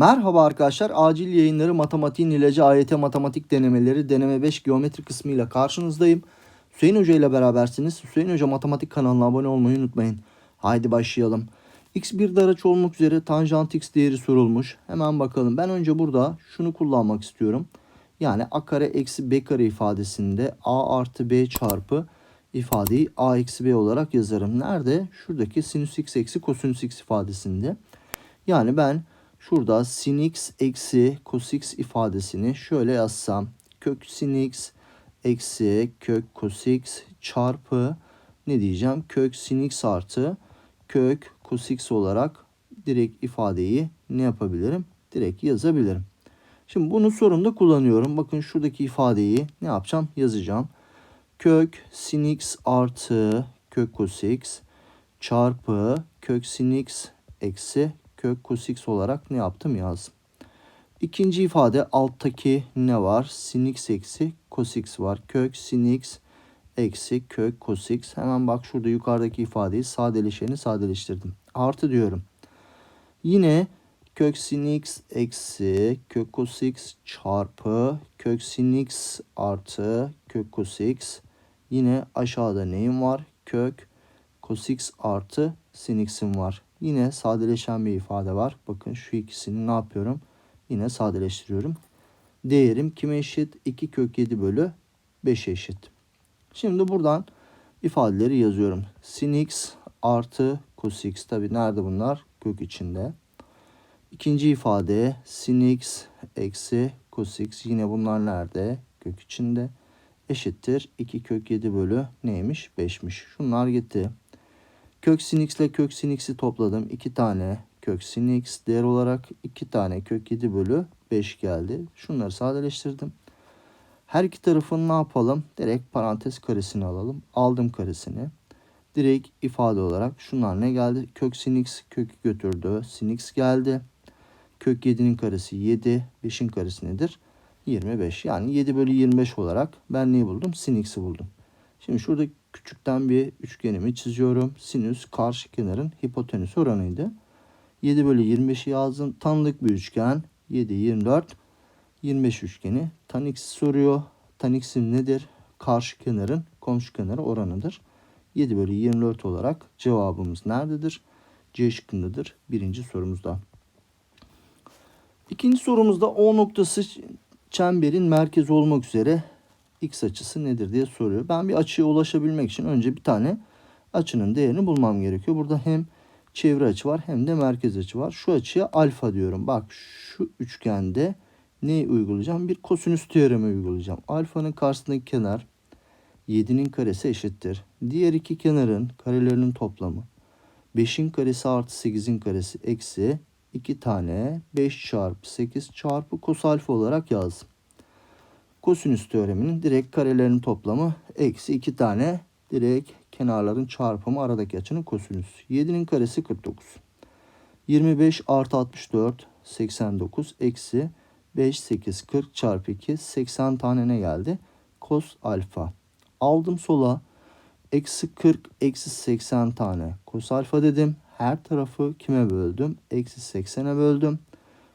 Merhaba arkadaşlar. Acil yayınları matematiğin ilacı AYT matematik denemeleri deneme 5 geometri kısmıyla karşınızdayım. Hüseyin Hoca ile berabersiniz. Hüseyin Hoca matematik kanalına abone olmayı unutmayın. Haydi başlayalım. X bir daraç olmak üzere tanjant x değeri sorulmuş. Hemen bakalım. Ben önce burada şunu kullanmak istiyorum. Yani a kare eksi b kare ifadesinde a artı b çarpı ifadeyi a eksi b olarak yazarım. Nerede? Şuradaki sinüs x eksi kosinüs x ifadesinde. Yani ben şurada sin x eksi cos x ifadesini şöyle yazsam. Kök sin x eksi kök cos x çarpı ne diyeceğim? Kök sin x artı kök cos x olarak direkt ifadeyi ne yapabilirim? Direkt yazabilirim. Şimdi bunu sorumda kullanıyorum. Bakın şuradaki ifadeyi ne yapacağım? Yazacağım. Kök sin x artı kök cos x çarpı kök sin x eksi kök cos x olarak ne yaptım yazdım. İkinci ifade alttaki ne var? Sin x eksi cos x var. Kök sin x eksi kök cos x. Hemen bak şurada yukarıdaki ifadeyi sadeleşeni sadeleştirdim. Artı diyorum. Yine kök sin x eksi kök cos x çarpı kök sin x artı kök cos x. Yine aşağıda neyim var? Kök cos x artı sin x'im var. Yine sadeleşen bir ifade var. Bakın şu ikisini ne yapıyorum? Yine sadeleştiriyorum. Değerim kime eşit? 2 kök 7 bölü 5 eşit. Şimdi buradan ifadeleri yazıyorum. Sin x artı cos x. Tabi nerede bunlar? Kök içinde. İkinci ifade sin x eksi cos x. Yine bunlar nerede? Kök içinde. Eşittir. 2 kök 7 bölü neymiş? 5'miş. Şunlar gitti. Kök sin x ile kök sin x'i topladım. 2 tane kök sin x değer olarak 2 tane kök 7 bölü 5 geldi. Şunları sadeleştirdim. Her iki tarafını ne yapalım? Direkt parantez karesini alalım. Aldım karesini. Direkt ifade olarak şunlar ne geldi? Kök sin x kökü götürdü. Sin x geldi. Kök 7'nin karesi 7. 5'in karesi nedir? 25. Yani 7 bölü 25 olarak ben neyi buldum? Sin x'i buldum. Şimdi şurada küçükten bir üçgenimi çiziyorum. Sinüs karşı kenarın hipotenüs oranıydı. 7 bölü 25'i yazdım. Tanıdık bir üçgen. 7, 24, 25 üçgeni. Tan x'i soruyor. Tan x'in nedir? Karşı kenarın komşu kenarı oranıdır. 7 bölü 24 olarak cevabımız nerededir? C şıkkındadır. Birinci sorumuzda. İkinci sorumuzda O noktası çemberin merkezi olmak üzere x açısı nedir diye soruyor. Ben bir açıya ulaşabilmek için önce bir tane açının değerini bulmam gerekiyor. Burada hem çevre açı var hem de merkez açı var. Şu açıya alfa diyorum. Bak şu üçgende neyi uygulayacağım? Bir kosinüs teoremi uygulayacağım. Alfanın karşısındaki kenar 7'nin karesi eşittir. Diğer iki kenarın karelerinin toplamı 5'in karesi artı 8'in karesi eksi 2 tane 5 çarpı 8 çarpı kos alfa olarak yazdım. Kosinüs teoreminin direkt karelerinin toplamı eksi 2 tane direkt kenarların çarpımı aradaki açının kosinüs. 7'nin karesi 49. 25 artı 64 89 eksi 5 8 40 çarpı 2 80 tane ne geldi? Kos alfa. Aldım sola eksi 40 eksi 80 tane kos alfa dedim. Her tarafı kime böldüm? Eksi 80'e böldüm.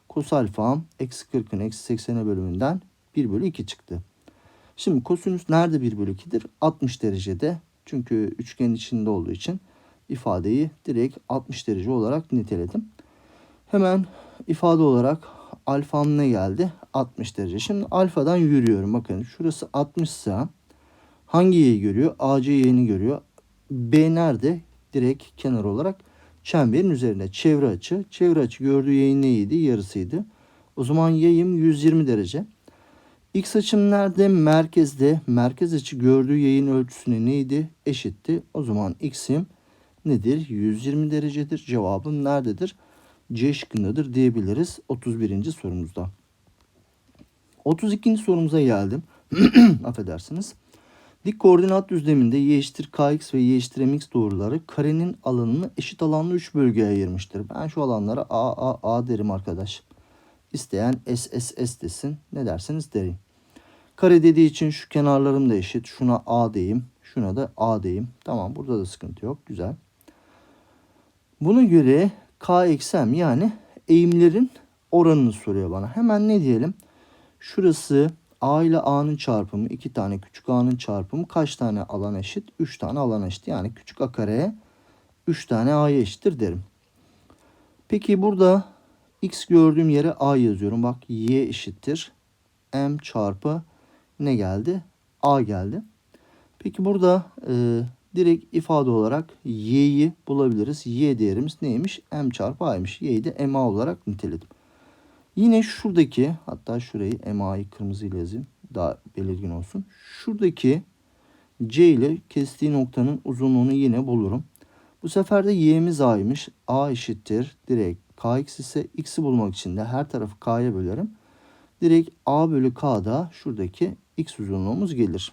Kos alfam eksi 40'ın eksi 80'e bölümünden 1 bölü 2 çıktı. Şimdi kosinüs nerede 1 bölü 2'dir? 60 derecede. Çünkü üçgen içinde olduğu için ifadeyi direkt 60 derece olarak niteledim. Hemen ifade olarak alfam ne geldi? 60 derece. Şimdi alfadan yürüyorum. Bakın şurası 60 ise hangi y'yi görüyor? AC y'ini görüyor. B nerede? Direkt kenar olarak çemberin üzerinde çevre açı. Çevre açı gördüğü y'in neydi? Yarısıydı. O zaman y'im 120 derece. X açım? Merkezde. Merkez açı gördüğü yayın ölçüsüne neydi? Eşitti. O zaman x'im nedir? 120 derecedir. Cevabım nerededir? C şıkkındadır diyebiliriz 31. sorumuzda. 32. sorumuza geldim. Affedersiniz. Dik koordinat düzleminde y eşittir kx ve y eşittir mx doğruları karenin alanını eşit alanlı 3 bölgeye ayırmıştır. Ben şu alanlara a a a derim arkadaş. İsteyen s s s desin. Ne derseniz derim. Kare dediği için şu kenarlarım da eşit. Şuna A diyeyim. Şuna da A diyeyim. Tamam burada da sıkıntı yok. Güzel. Buna göre K eksi M yani eğimlerin oranını soruyor bana. Hemen ne diyelim? Şurası A ile A'nın çarpımı, iki tane küçük A'nın çarpımı kaç tane alan eşit? 3 tane alan eşit. Yani küçük A kareye 3 tane A'ya eşittir derim. Peki burada X gördüğüm yere A yazıyorum. Bak Y eşittir. M çarpı ne geldi? A geldi. Peki burada e, direkt ifade olarak y'yi bulabiliriz. Y değerimiz neymiş? M çarpı A'ymış. Y'yi de MA olarak niteledim. Yine şuradaki hatta şurayı MA'yı kırmızıyla yazayım. Daha belirgin olsun. Şuradaki C ile kestiği noktanın uzunluğunu yine bulurum. Bu sefer de y'miz a'ymış. A eşittir. Direkt kx ise x'i bulmak için de her tarafı k'ya bölerim. Direkt a bölü k'da şuradaki x uzunluğumuz gelir.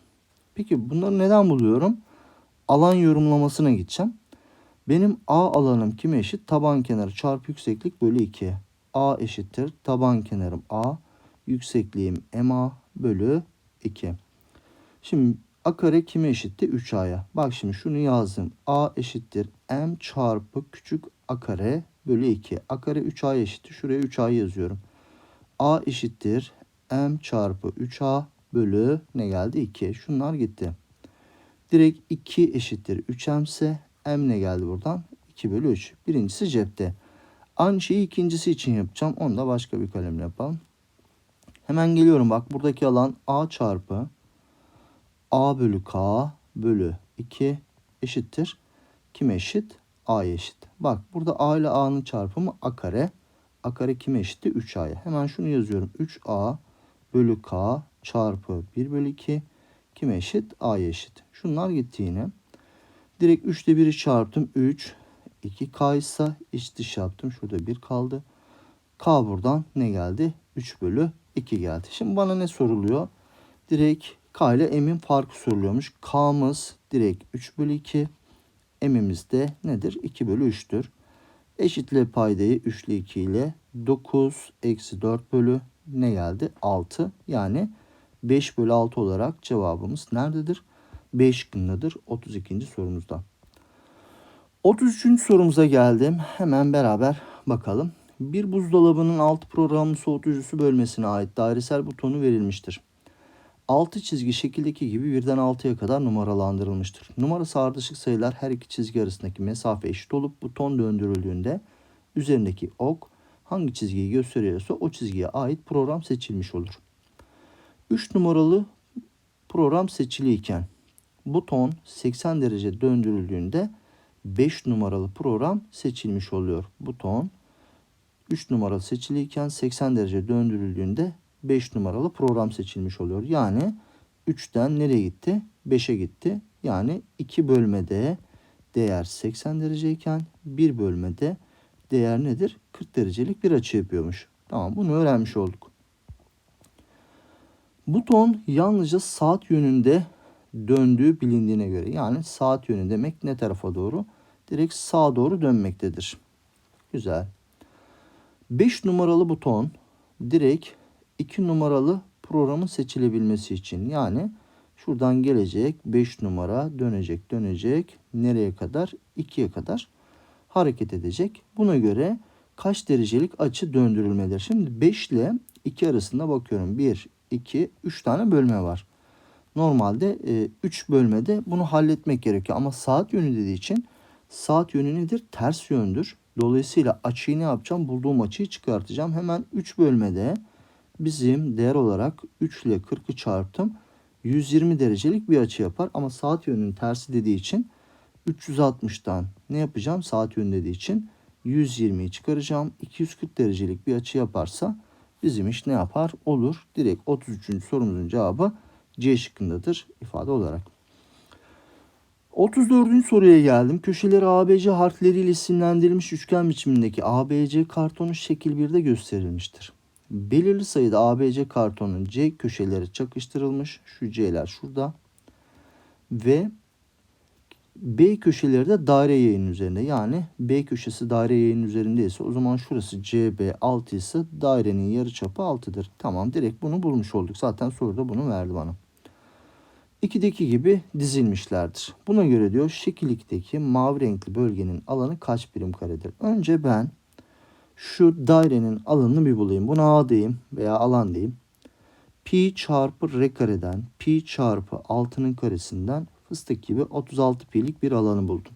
Peki bunları neden buluyorum? Alan yorumlamasına gideceğim. Benim A alanım kime eşit? Taban kenarı çarpı yükseklik bölü 2. A eşittir. Taban kenarım A. Yüksekliğim MA bölü 2. Şimdi A kare kime eşitti? 3A'ya. Bak şimdi şunu yazdım. A eşittir. M çarpı küçük A kare bölü 2. A kare 3A eşittir. Şuraya 3A yazıyorum. A eşittir. M çarpı 3A bölü ne geldi? 2. Şunlar gitti. Direkt 2 eşittir 3M ise M ne geldi buradan? 2 bölü 3. Birincisi cepte. Aynı şeyi ikincisi için yapacağım. Onu da başka bir kalemle yapalım. Hemen geliyorum bak buradaki alan A çarpı A bölü K bölü 2 eşittir. Kime eşit? A eşit. Bak burada A ile A'nın çarpımı A kare. A kare kime eşitti? 3A'ya. Hemen şunu yazıyorum. 3A bölü K çarpı 1 bölü 2 kime eşit? A'ya eşit. Şunlar gitti yine. Direkt 3'te 1'i çarptım. 3. 2K ise iç dış yaptım. Şurada 1 kaldı. K buradan ne geldi? 3 bölü 2 geldi. Şimdi bana ne soruluyor? Direkt K ile M'in farkı soruluyormuş. K'mız direkt 3 bölü 2. M'imiz de nedir? 2 bölü 3'tür. Eşitle paydayı 3 ile 2 ile 9 eksi 4 bölü ne geldi? 6. Yani 5 bölü 6 olarak cevabımız nerededir? B şıkkındadır 32. sorumuzda. 33. sorumuza geldim. Hemen beraber bakalım. Bir buzdolabının alt programlı soğutucusu bölmesine ait dairesel butonu verilmiştir. Altı çizgi şekildeki gibi birden 6'ya kadar numaralandırılmıştır. Numarası ardışık sayılar her iki çizgi arasındaki mesafe eşit olup buton döndürüldüğünde üzerindeki ok hangi çizgiyi gösteriyorsa o çizgiye ait program seçilmiş olur. 3 numaralı program seçiliyken buton 80 derece döndürüldüğünde 5 numaralı program seçilmiş oluyor. Buton 3 numaralı seçiliyken 80 derece döndürüldüğünde 5 numaralı program seçilmiş oluyor. Yani 3'ten nereye gitti? 5'e gitti. Yani 2 bölmede değer 80 dereceyken 1 bölmede değer nedir? 40 derecelik bir açı yapıyormuş. Tamam bunu öğrenmiş olduk. Buton yalnızca saat yönünde döndüğü bilindiğine göre yani saat yönü demek ne tarafa doğru? Direkt sağa doğru dönmektedir. Güzel. 5 numaralı buton direkt 2 numaralı programın seçilebilmesi için yani şuradan gelecek 5 numara dönecek dönecek nereye kadar 2'ye kadar hareket edecek. Buna göre kaç derecelik açı döndürülmedir? Şimdi 5 ile 2 arasında bakıyorum. 1, 2, 3 tane bölme var. Normalde 3 e, bölmede bunu halletmek gerekiyor. Ama saat yönü dediği için saat yönü nedir? Ters yöndür. Dolayısıyla açıyı ne yapacağım? Bulduğum açıyı çıkartacağım. Hemen 3 bölmede bizim değer olarak 3 ile 40'ı çarptım. 120 derecelik bir açı yapar. Ama saat yönünün tersi dediği için 360'tan ne yapacağım? Saat yönü dediği için 120'yi çıkaracağım. 240 derecelik bir açı yaparsa bizim iş ne yapar? Olur. Direkt 33. sorumuzun cevabı C şıkkındadır ifade olarak. 34. soruya geldim. Köşeleri ABC harfleriyle isimlendirilmiş üçgen biçimindeki ABC kartonu şekil 1'de gösterilmiştir. Belirli sayıda ABC kartonun C köşeleri çakıştırılmış. Şu C'ler şurada. Ve B köşeleri de daire yayının üzerinde. Yani B köşesi daire yayının üzerindeyse o zaman şurası CB 6 ise dairenin yarıçapı 6'dır. Tamam direkt bunu bulmuş olduk. Zaten soruda bunu verdi bana. 2'deki gibi dizilmişlerdir. Buna göre diyor şekil 2'deki mavi renkli bölgenin alanı kaç birim karedir? Önce ben Şu dairenin alanını bir bulayım. Buna A diyeyim veya alan diyeyim. Pi çarpı r kareden pi çarpı 6'nın karesinden fıstık gibi 36 pi'lik bir alanı buldum.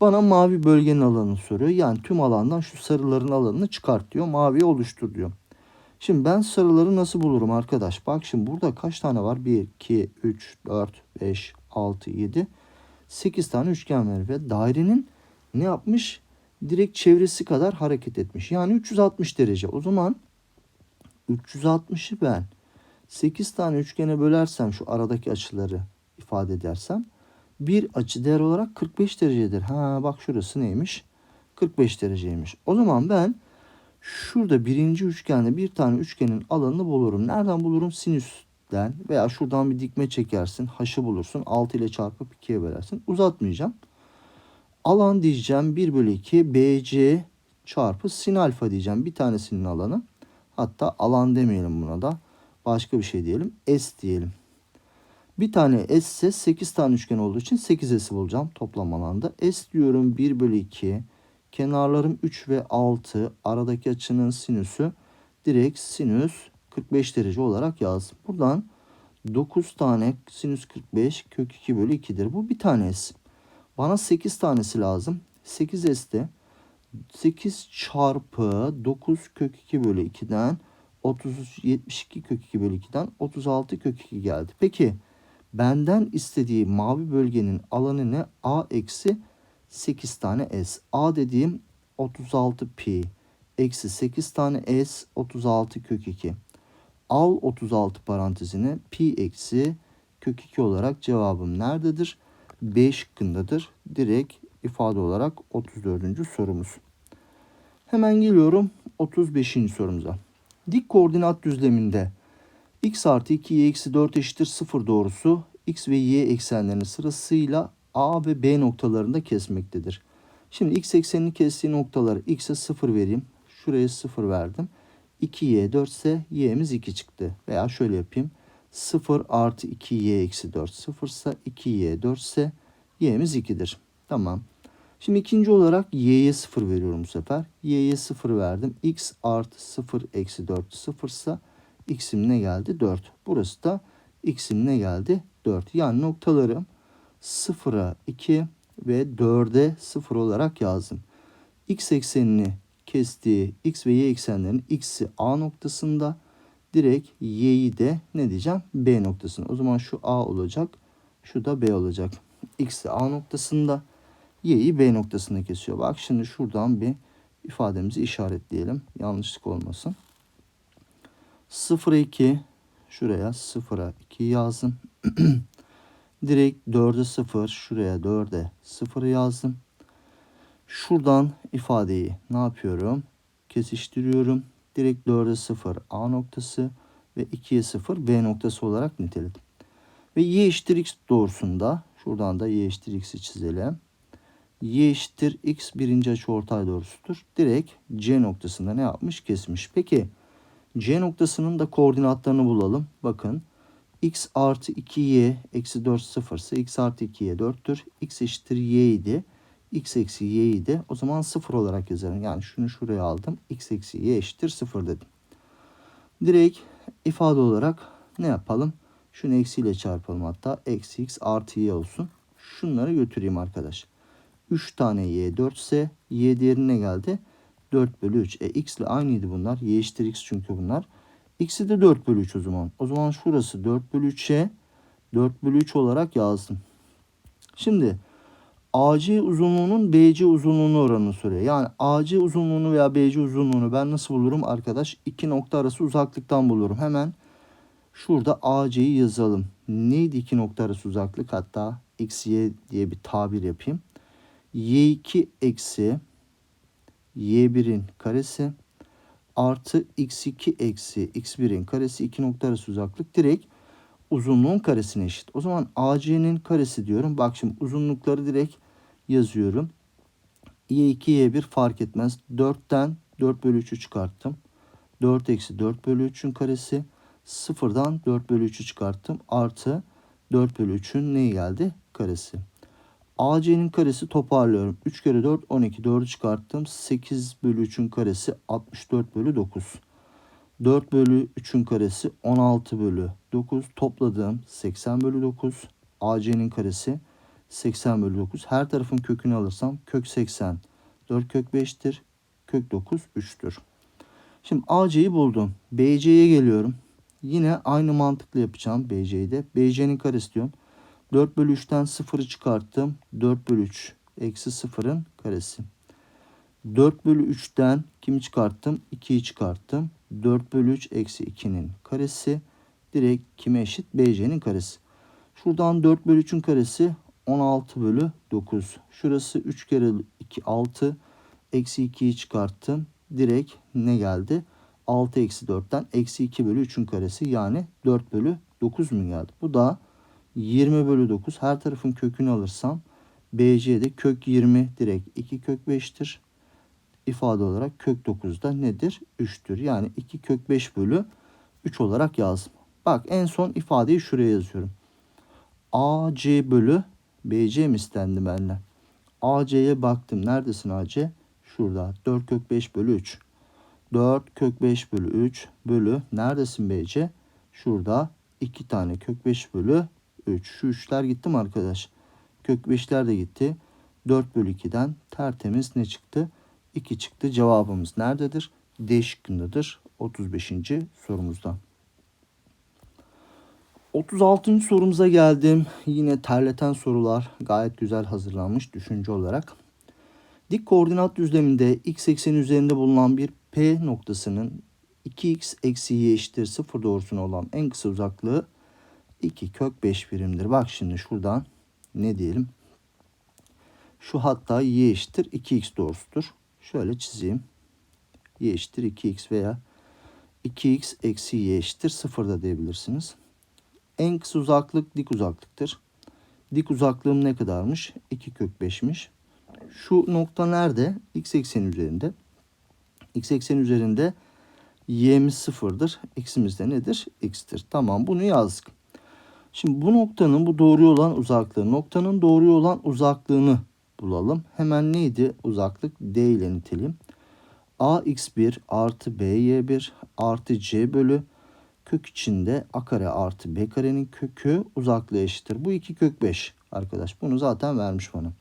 Bana mavi bölgenin alanını soruyor. Yani tüm alandan şu sarıların alanını çıkart diyor. Maviyi oluştur diyor. Şimdi ben sarıları nasıl bulurum arkadaş? Bak şimdi burada kaç tane var? 1, 2, 3, 4, 5, 6, 7, 8 tane üçgen var. Ve dairenin ne yapmış? Direkt çevresi kadar hareket etmiş. Yani 360 derece. O zaman 360'ı ben 8 tane üçgene bölersem şu aradaki açıları ifade edersem bir açı değer olarak 45 derecedir. Ha bak şurası neymiş? 45 dereceymiş. O zaman ben şurada birinci üçgende bir tane üçgenin alanını bulurum. Nereden bulurum? Sinüsten veya şuradan bir dikme çekersin. H'ı bulursun. 6 ile çarpıp 2'ye bölersin. Uzatmayacağım. Alan diyeceğim 1 bölü 2 BC çarpı sin alfa diyeceğim. Bir tanesinin alanı. Hatta alan demeyelim buna da. Başka bir şey diyelim. S diyelim. Bir tane S ise 8 tane üçgen olduğu için 8S'i bulacağım toplam alanda. S diyorum 1 bölü 2. Kenarlarım 3 ve 6. Aradaki açının sinüsü direkt sinüs 45 derece olarak yazdım. Buradan 9 tane sinüs 45 kök 2 bölü 2'dir. Bu bir tanesi. Bana 8 tanesi lazım. 8S'te 8 çarpı 9 kök 2 bölü 2'den 30, 72 kök 2 bölü 2'den 36 kök 2 geldi. Peki benden istediği mavi bölgenin alanı ne? A eksi 8 tane S. A dediğim 36 pi eksi 8 tane S 36 kök 2. Al 36 parantezine pi eksi kök 2 olarak cevabım nerededir? B şıkkındadır. Direkt ifade olarak 34. sorumuz. Hemen geliyorum 35. sorumuza. Dik koordinat düzleminde x artı 2 y eksi 4 eşittir 0 doğrusu x ve y eksenlerini sırasıyla a ve b noktalarında kesmektedir. Şimdi x eksenini kestiği noktaları x'e 0 vereyim. Şuraya 0 verdim. 2y 4 ise y'miz 2 çıktı. Veya şöyle yapayım. 0 artı 2y eksi 4 0 ise 2y 4 ise y'miz 2'dir. Tamam. Şimdi ikinci olarak y'ye 0 veriyorum bu sefer. y'ye 0 verdim. x artı 0 eksi 4 0 ise x'im ne geldi? 4. Burası da x'im ne geldi? 4. Yani noktalarım 0'a 2 ve 4'e 0 olarak yazdım. x eksenini kestiği x ve y eksenlerinin x'i A noktasında direkt y'yi de ne diyeceğim? B noktasında. O zaman şu A olacak. Şu da B olacak. X'i A noktasında y'yi B noktasında kesiyor. Bak şimdi şuradan bir ifademizi işaretleyelim. Yanlışlık olmasın. 0'a 2 şuraya 0'a 2 yazdım. Direkt 4'e 0 şuraya 4'e 0 yazdım. Şuradan ifadeyi ne yapıyorum? Kesiştiriyorum. Direkt 4'e 0 A noktası ve 2'ye 0 B noktası olarak niteledim. Ve y eşittir x doğrusunda şuradan da y eşittir x'i çizelim. y eşittir x birinci açıortay doğrusudur. Direkt C noktasında ne yapmış? Kesmiş. Peki C noktasının da koordinatlarını bulalım. Bakın x artı 2y eksi 4 0 ise x artı 2y 4'tür. x eşittir y idi. X eksi y idi. O zaman 0 olarak yazarım. Yani şunu şuraya aldım. x eksi y eşittir 0 dedim. Direkt ifade olarak ne yapalım? Şunu eksiyle çarpalım hatta. Eksi x artı y olsun. Şunları götüreyim arkadaş. 3 tane y 4 ise y değerine geldi? 4 bölü 3. E x ile aynıydı bunlar. Y eşittir x çünkü bunlar. X'i de 4 bölü 3 o zaman. O zaman şurası 4 bölü 3'e 4 bölü 3 olarak yazdım. Şimdi AC uzunluğunun BC uzunluğunu oranını soruyor. Yani AC uzunluğunu veya BC uzunluğunu ben nasıl bulurum arkadaş? İki nokta arası uzaklıktan bulurum. Hemen şurada AC'yi yazalım. Neydi iki nokta arası uzaklık? Hatta x, y diye bir tabir yapayım. Y2 eksi Y1'in karesi artı x2 eksi x1'in karesi iki nokta arası uzaklık direkt uzunluğun karesine eşit. O zaman AC'nin karesi diyorum. Bak şimdi uzunlukları direkt yazıyorum. Y2 Y1 fark etmez. 4'ten 4 bölü 3'ü çıkarttım. 4 eksi 4 bölü 3'ün karesi. 0'dan 4 bölü 3'ü çıkarttım. Artı 4 bölü 3'ün neyi geldi? Karesi. AC'nin karesi toparlıyorum. 3 kere 4 12. 4'ü çıkarttım. 8 bölü 3'ün karesi 64 bölü 9. 4 bölü 3'ün karesi 16 bölü 9. Topladığım 80 bölü 9. AC'nin karesi 80 bölü 9. Her tarafın kökünü alırsam kök 80. 4 kök 5'tir. Kök 9 3'tür. Şimdi AC'yi buldum. BC'ye geliyorum. Yine aynı mantıkla yapacağım BC'yi de. BC'nin karesi diyorum. 4 bölü 3'ten 0'ı çıkarttım. 4 bölü 3 eksi 0'ın karesi. 4 bölü 3'ten kimi çıkarttım? 2'yi çıkarttım. 4 bölü 3 eksi 2'nin karesi. Direkt kime eşit? BC'nin karesi. Şuradan 4 bölü 3'ün karesi 16 bölü 9. Şurası 3 kere 2 6. Eksi 2'yi çıkarttım. Direkt ne geldi? 6 eksi 4'ten eksi 2 bölü 3'ün karesi yani 4 bölü 9 mu geldi? Bu da 20 bölü 9. Her tarafın kökünü alırsam BC'de kök 20 direkt 2 kök 5'tir. İfade olarak kök 9 da nedir? 3'tür. Yani 2 kök 5 bölü 3 olarak yazdım. Bak en son ifadeyi şuraya yazıyorum. AC bölü BC mi istendi benden? AC'ye baktım. Neredesin AC? Şurada. 4 kök 5 bölü 3. 4 kök 5 bölü 3 bölü. Neredesin BC? Şurada. 2 tane kök 5 bölü 3. Şu 3'ler gitti mi arkadaş? Kök 5'ler de gitti. 4 bölü 2'den tertemiz ne çıktı? 2 çıktı. Cevabımız nerededir? D şıkkındadır. 35. sorumuzda. 36. sorumuza geldim. Yine terleten sorular gayet güzel hazırlanmış düşünce olarak. Dik koordinat düzleminde x ekseni üzerinde bulunan bir P noktasının 2x eksi y eşittir 0 doğrusuna olan en kısa uzaklığı 2 kök 5 birimdir. Bak şimdi şuradan ne diyelim? Şu hatta y eşittir 2x doğrusudur. Şöyle çizeyim. y eşittir 2x veya 2x eksi y eşittir 0 da diyebilirsiniz. En kısa uzaklık dik uzaklıktır. Dik uzaklığım ne kadarmış? 2 kök 5'miş. Şu nokta nerede? X ekseni üzerinde. X ekseni üzerinde y'miz sıfırdır. X'imiz de nedir? X'tir. Tamam bunu yazdık. Şimdi bu noktanın bu doğruya olan uzaklığı, noktanın doğruya olan uzaklığını bulalım. Hemen neydi uzaklık? D ile niteleyeyim. ax1 artı by1 artı c bölü kök içinde a kare artı b karenin kökü uzaklığı eşittir. Bu 2 kök 5 arkadaş. Bunu zaten vermiş bana.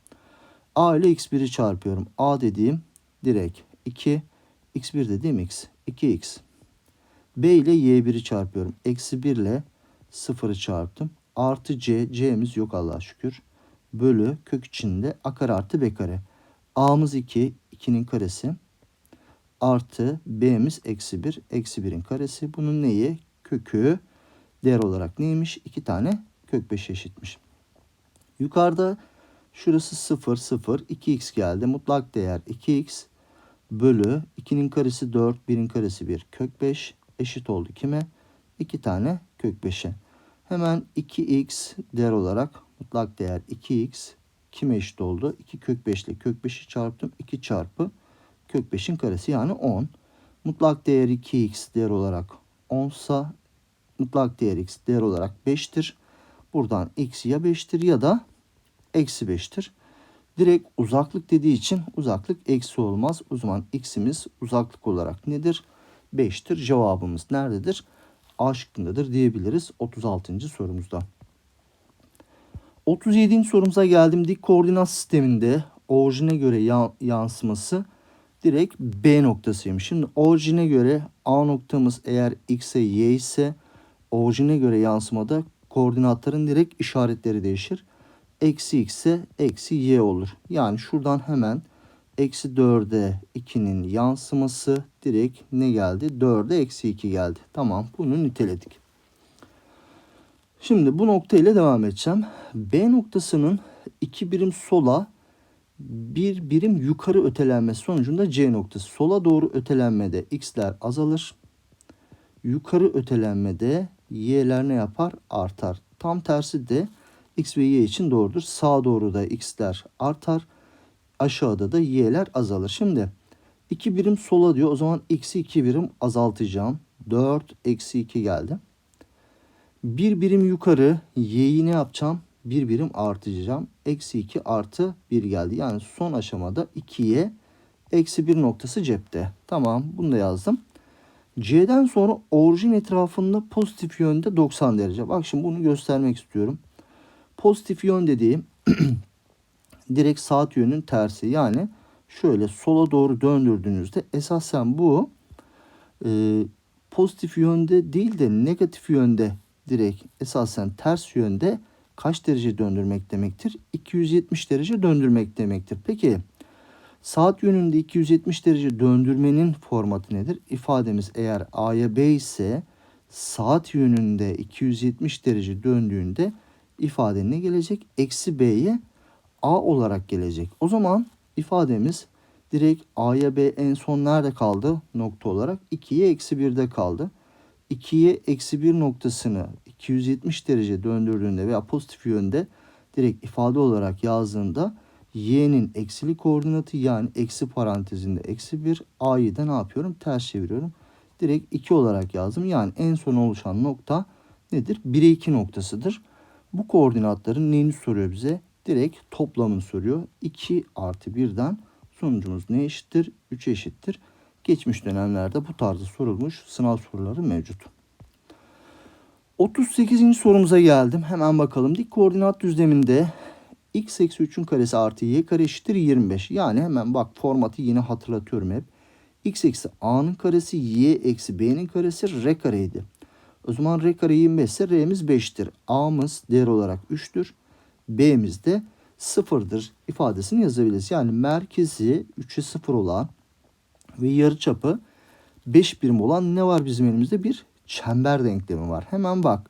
a ile x1'i çarpıyorum. a dediğim direkt 2 x1 dediğim x 2x. b ile y1'i çarpıyorum. Eksi 1 ile 0'ı çarptım. Artı c. c'miz yok Allah'a şükür. Bölü kök içinde a kare artı b kare. a'mız 2. 2'nin karesi. Artı b'miz eksi 1. Eksi 1'in karesi. Bunun neyi? Kökü değer olarak neymiş? 2 tane kök 5 eşitmiş. Yukarıda şurası 0 0 2x geldi. Mutlak değer 2x bölü 2'nin karesi 4 1'in karesi 1 kök 5 eşit oldu kime? 2 tane kök 5'e. Hemen 2x değer olarak mutlak değer 2x kime eşit oldu? 2 kök 5 ile kök 5'i çarptım. 2 çarpı kök 5'in karesi yani 10. Mutlak değer 2x değer olarak 10 sa mutlak değer x değer olarak 5'tir. Buradan x ya 5'tir ya da eksi 5'tir. Direkt uzaklık dediği için uzaklık eksi olmaz. O zaman x'imiz uzaklık olarak nedir? 5'tir. Cevabımız nerededir? A şıkkındadır diyebiliriz 36. sorumuzda. 37. sorumuza geldim. Dik koordinat sisteminde orijine göre yansıması direkt B noktasıymış. Şimdi orijine göre A noktamız eğer X'e Y ise orijine göre yansımada koordinatların direkt işaretleri değişir. Eksi X'e eksi Y olur. Yani şuradan hemen eksi 4'e 2'nin yansıması direkt ne geldi? 4'e eksi 2 geldi. Tamam bunu niteledik. Şimdi bu nokta devam edeceğim. B noktasının iki birim sola bir birim yukarı ötelenmesi sonucunda C noktası. Sola doğru ötelenmede x'ler azalır. Yukarı ötelenmede y'ler ne yapar? Artar. Tam tersi de x ve y için doğrudur. Sağa doğru da x'ler artar. Aşağıda da y'ler azalır. Şimdi 2 birim sola diyor. O zaman x'i 2 birim azaltacağım. 4 eksi 2 geldi. Bir birim yukarı y'yi ne yapacağım? Bir birim artıracağım. Eksi 2 artı 1 geldi. Yani son aşamada 2'ye eksi 1 noktası cepte. Tamam bunu da yazdım. C'den sonra orijin etrafında pozitif yönde 90 derece. Bak şimdi bunu göstermek istiyorum. Pozitif yön dediğim direkt saat yönünün tersi. Yani şöyle sola doğru döndürdüğünüzde esasen bu e, pozitif yönde değil de negatif yönde direkt esasen ters yönde kaç derece döndürmek demektir? 270 derece döndürmek demektir. Peki saat yönünde 270 derece döndürmenin formatı nedir? İfademiz eğer A'ya B ise saat yönünde 270 derece döndüğünde ifade ne gelecek? Eksi B'ye A olarak gelecek. O zaman ifademiz direkt A'ya B en son nerede kaldı? Nokta olarak 2'ye eksi 1'de kaldı. 2'ye eksi 1 noktasını 270 derece döndürdüğünde veya pozitif yönde direkt ifade olarak yazdığında y'nin eksili koordinatı yani eksi parantezinde eksi 1 a'yı da ne yapıyorum? Ters çeviriyorum. Direkt 2 olarak yazdım. Yani en son oluşan nokta nedir? 1'e 2 noktasıdır. Bu koordinatların neyini soruyor bize? Direkt toplamını soruyor. 2 artı 1'den sonucumuz ne eşittir? 3 eşittir. Geçmiş dönemlerde bu tarzda sorulmuş sınav soruları mevcut. 38. sorumuza geldim. Hemen bakalım. Dik koordinat düzleminde x eksi 3'ün karesi artı y kare eşittir 25. Yani hemen bak formatı yine hatırlatıyorum hep. x eksi a'nın karesi y eksi b'nin karesi r kareydi. O zaman r kare 25 ise r'miz 5'tir. a'mız değer olarak 3'tür. b'miz de 0'dır ifadesini yazabiliriz. Yani merkezi 3'e 0 olan ve yarıçapı 5 birim olan ne var bizim elimizde? Bir çember denklemi var. Hemen bak.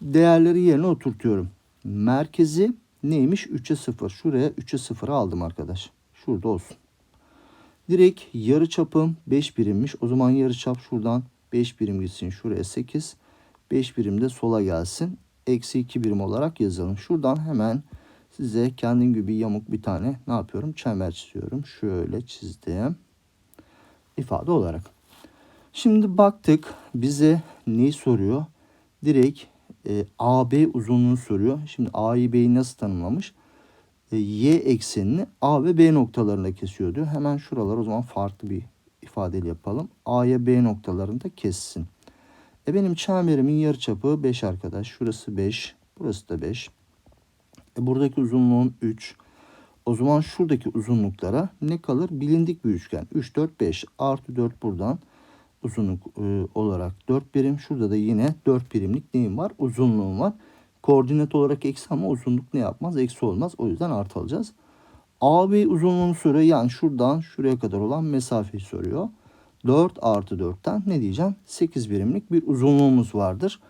Değerleri yerine oturtuyorum. Merkezi neymiş? 3'e 0. Şuraya 3'e 0 aldım arkadaş. Şurada olsun. Direkt yarı çapım 5 birimmiş. O zaman yarı çap şuradan 5 birim gitsin. Şuraya 8. 5 birim de sola gelsin. Eksi 2 birim olarak yazalım. Şuradan hemen size kendim gibi yamuk bir tane ne yapıyorum? Çember çiziyorum. Şöyle çizdim. ifade olarak. Şimdi baktık bize neyi soruyor? Direkt e, AB uzunluğunu soruyor. Şimdi A'yı B'yi nasıl tanımlamış? E, y eksenini A ve B noktalarında kesiyor diyor. Hemen şuralar o zaman farklı bir ifadeyle yapalım. A'ya B noktalarında kessin. E benim çemberimin yarıçapı 5 arkadaş. Şurası 5. Burası da 5. E buradaki uzunluğum 3. O zaman şuradaki uzunluklara ne kalır? Bilindik bir üçgen. 3, 4, 5. Artı 4 buradan uzunluk e, olarak 4 birim. Şurada da yine 4 birimlik neyim var? Uzunluğum var. Koordinat olarak eksi ama uzunluk ne yapmaz? Eksi olmaz. O yüzden artı alacağız. AB uzunluğunu soruyor. Yani şuradan şuraya kadar olan mesafeyi soruyor. 4 artı 4'ten ne diyeceğim? 8 birimlik bir uzunluğumuz vardır.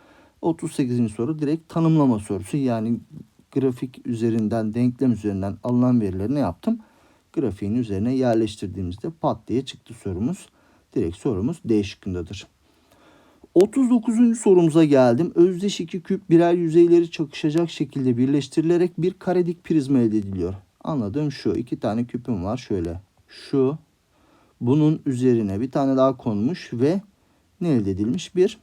38. soru direkt tanımlama sorusu. Yani grafik üzerinden, denklem üzerinden alınan verileri ne yaptım? Grafiğin üzerine yerleştirdiğimizde pat diye çıktı sorumuz. Direkt sorumuz D şıkkındadır. 39. sorumuza geldim. Özdeş iki küp birer yüzeyleri çakışacak şekilde birleştirilerek bir karedik prizma elde ediliyor. Anladığım şu. iki tane küpüm var. Şöyle. Şu. Bunun üzerine bir tane daha konmuş ve ne elde edilmiş? Bir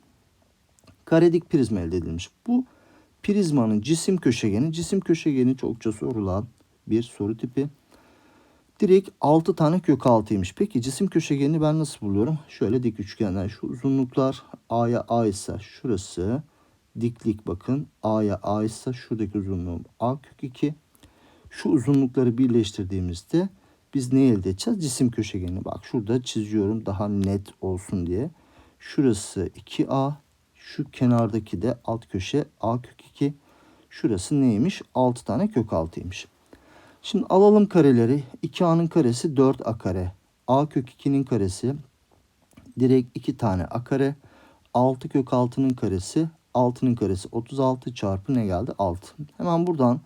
karedik prizma elde edilmiş. Bu prizmanın cisim köşegeni. Cisim köşegeni çokça sorulan bir soru tipi. Direkt 6 tane kök altıymış. Peki cisim köşegenini ben nasıl buluyorum? Şöyle dik üçgenler. Şu uzunluklar A'ya A ise şurası. Diklik bakın. A'ya A ise şuradaki uzunluğum A kök 2. Şu uzunlukları birleştirdiğimizde biz ne elde edeceğiz? Cisim köşegenini. Bak şurada çiziyorum daha net olsun diye. Şurası 2A. Şu kenardaki de alt köşe A kök 2. Şurası neymiş? 6 tane kök altıymış. Şimdi alalım kareleri. 2a'nın karesi 4a kare. a kök 2'nin karesi direkt 2 tane a kare. 6 kök 6'nın karesi 6'nın karesi 36 çarpı ne geldi? 6. Hemen buradan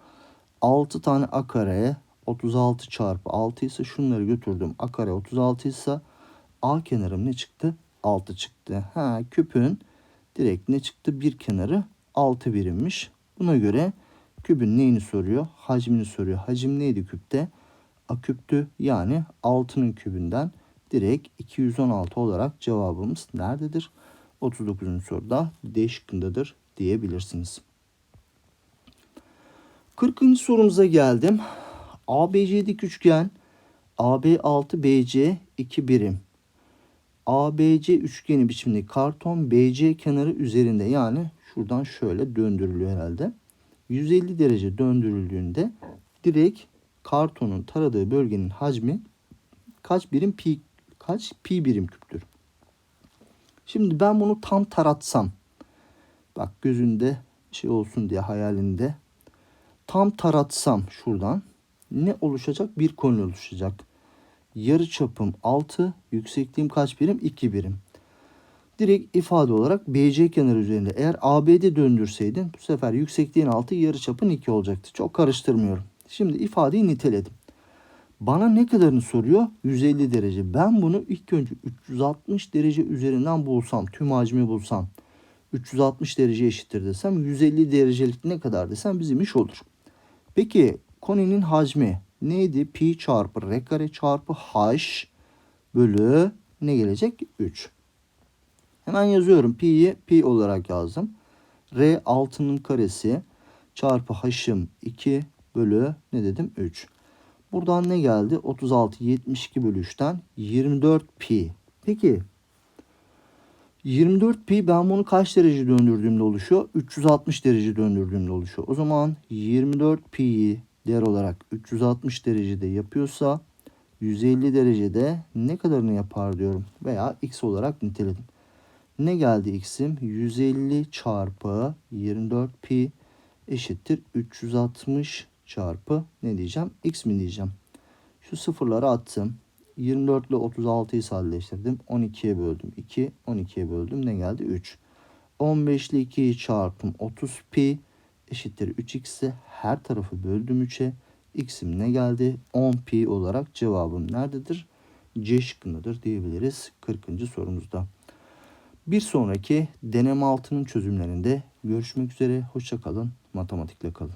6 tane a kareye 36 çarpı 6 ise şunları götürdüm. a kare 36 ise a kenarım ne çıktı? 6 çıktı. Ha küpün direkt ne çıktı? Bir kenarı 6 birimmiş. Buna göre Kübün neyini soruyor? Hacmini soruyor. Hacim neydi küpte? A küptü. Yani 6'nın kübünden direkt 216 olarak cevabımız nerededir? 39. soruda D şıkkındadır diyebilirsiniz. 40. sorumuza geldim. ABC dik üçgen AB 6 BC 2 birim. ABC üçgeni biçimde karton BC kenarı üzerinde yani şuradan şöyle döndürülüyor herhalde. 150 derece döndürüldüğünde direkt kartonun taradığı bölgenin hacmi kaç birim pi kaç pi birim küptür. Şimdi ben bunu tam taratsam bak gözünde şey olsun diye hayalinde tam taratsam şuradan ne oluşacak? Bir konu oluşacak. Yarı çapım 6, yüksekliğim kaç birim? 2 birim. Direkt ifade olarak BC kenarı üzerinde eğer AB'de döndürseydin bu sefer yüksekliğin 6, yarı çapın 2 olacaktı. Çok karıştırmıyorum. Şimdi ifadeyi niteledim. Bana ne kadarını soruyor? 150 derece. Ben bunu ilk önce 360 derece üzerinden bulsam, tüm hacmi bulsam 360 derece eşittir desem 150 derecelik ne kadar desem bizim iş olur. Peki koninin hacmi neydi? Pi çarpı r kare çarpı h bölü ne gelecek? 3. Hemen yazıyorum. Pi'yi pi olarak yazdım. R 6'nın karesi çarpı h'ım 2 bölü ne dedim? 3. Buradan ne geldi? 36 72 bölü 3'ten 24 pi. Peki 24 pi ben bunu kaç derece döndürdüğümde oluşuyor? 360 derece döndürdüğümde oluşuyor. O zaman 24 pi'yi değer olarak 360 derecede yapıyorsa 150 derecede ne kadarını yapar diyorum. Veya x olarak niteledim. Ne geldi x'im? 150 çarpı 24 pi eşittir 360 çarpı ne diyeceğim? X mi diyeceğim? Şu sıfırları attım. 24 ile 36'yı sadeleştirdim. 12'ye böldüm. 2, 12'ye böldüm. Ne geldi? 3. 15 ile 2'yi çarpım 30 pi eşittir 3x ise her tarafı böldüm 3'e. X'im ne geldi? 10 pi olarak cevabım nerededir? C şıkkındadır diyebiliriz 40. sorumuzda. Bir sonraki deneme altının çözümlerinde görüşmek üzere. Hoşça kalın. Matematikle kalın.